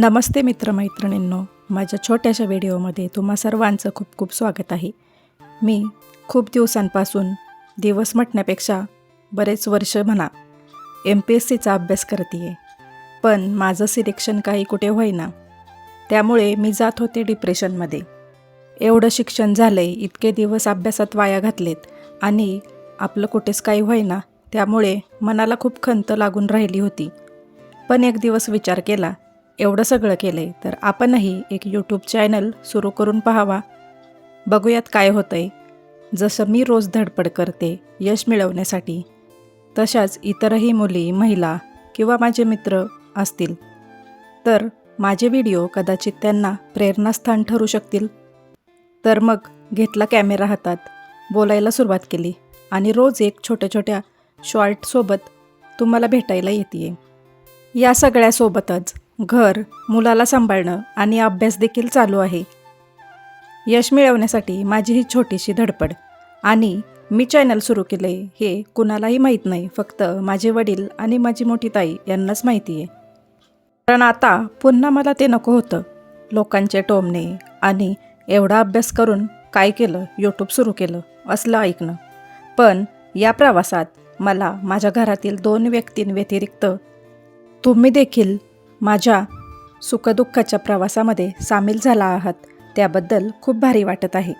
नमस्ते मित्रमैत्रिणींनो. माझ्या छोट्याशा व्हिडिओमध्ये तुम्हा सर्वांचं खूप खूप स्वागत आहे. मी खूप दिवसांपासून दिवस म्हटण्यापेक्षा बरेच वर्ष म्हणा एम पी एस सीचा अभ्यास करते आहे पण माझं सिलेक्शन काही कुठे होईना. त्यामुळे मी जात होते डिप्रेशनमध्ये. एवढं शिक्षण झालं आहे इतके दिवस अभ्यासात वाया घातलेत आणि आपलं कुठेच काही होईना. त्यामुळे मनाला खूप खंत लागून राहिली होती. पण एक दिवस विचार केला एवढं सगळं केलं आहे तर आपणही एक यूट्यूब चॅनल सुरू करून पाहावा. बघूयात काय होतं आहे जसं मी रोज धडपड करते यश मिळवण्यासाठी तशाच इतरही मुली महिला किंवा माझे मित्र असतील. तर माझे व्हिडिओ कदाचित त्यांना प्रेरणास्थान ठरू शकतील. तर मग घेतला कॅमेरा हातात बोलायला सुरुवात केली आणि रोज एक छोट्या छोट्या शॉर्टसोबत तुम्हाला भेटायला येते या सगळ्यासोबतच घर मुलाला सांभाळणं आणि अभ्यास देखील चालू आहे. यश मिळवण्यासाठी माझी ही छोटीशी धडपड. आणि मी चॅनल सुरू केले हे कुणालाही माहीत नाही फक्त माझे वडील आणि माझी मोठी ताई यांनाच माहिती आहे. कारण आता पुन्हा मला ते नको होतं. लोकांचे टोमणे आणि एवढा अभ्यास करून काय केलं यूट्यूब सुरू केलं असलं ऐकणं. पण या प्रवासात मला माझ्या घरातील दोन व्यक्तींव्यतिरिक्त तुम्ही देखील माझ्या सुखदुःखाच्या प्रवासामध्ये सामील झाला आहात त्याबद्दल खूप भारी वाटत आहे.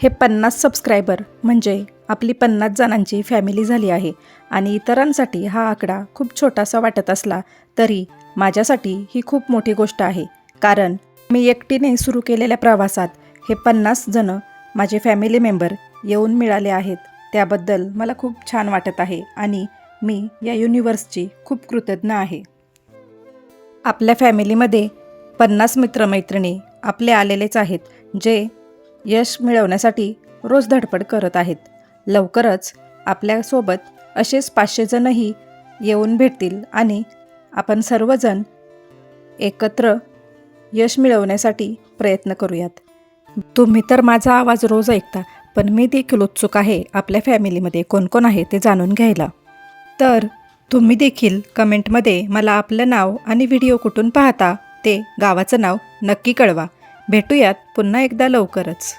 हे पन्नास सबस्क्रायबर म्हणजे आपली पन्नास जणांची फॅमिली झाली आहे आणि इतरांसाठी हा आकडा खूप छोटासा वाटत असला तरी माझ्यासाठी ही खूप मोठी गोष्ट आहे. कारण मी एकटीने सुरू केलेल्या प्रवासात हे पन्नास जणं माझे फॅमिली मेंबर येऊन मिळाले आहेत त्याबद्दल मला खूप छान वाटत आहे आणि मी या युनिवर्सची खूप कृतज्ञ आहे. आपल्या फॅमिलीमध्ये पन्नास मित्रमैत्रिणी आपले आलेलेच आहेत जे यश मिळवण्यासाठी रोज धडपड करत आहेत. लवकरच आपल्यासोबत असेच पाचशे जणही येऊन भेटतील आणि आपण सर्वजण एकत्र यश मिळवण्यासाठी प्रयत्न करूयात. तुम्ही तर माझा आवाज रोज ऐकता पण मी देखील उत्सुक आहे आपल्या फॅमिलीमध्ये कोण कोण आहे ते जाणून घ्यायला. तर तुम्ही देखील कमेंटमध्ये मला आपलं नाव आणि व्हिडिओ कुठून पाहता ते गावाचं नाव नक्की कळवा. भेटूयात पुन्हा एकदा लवकरच.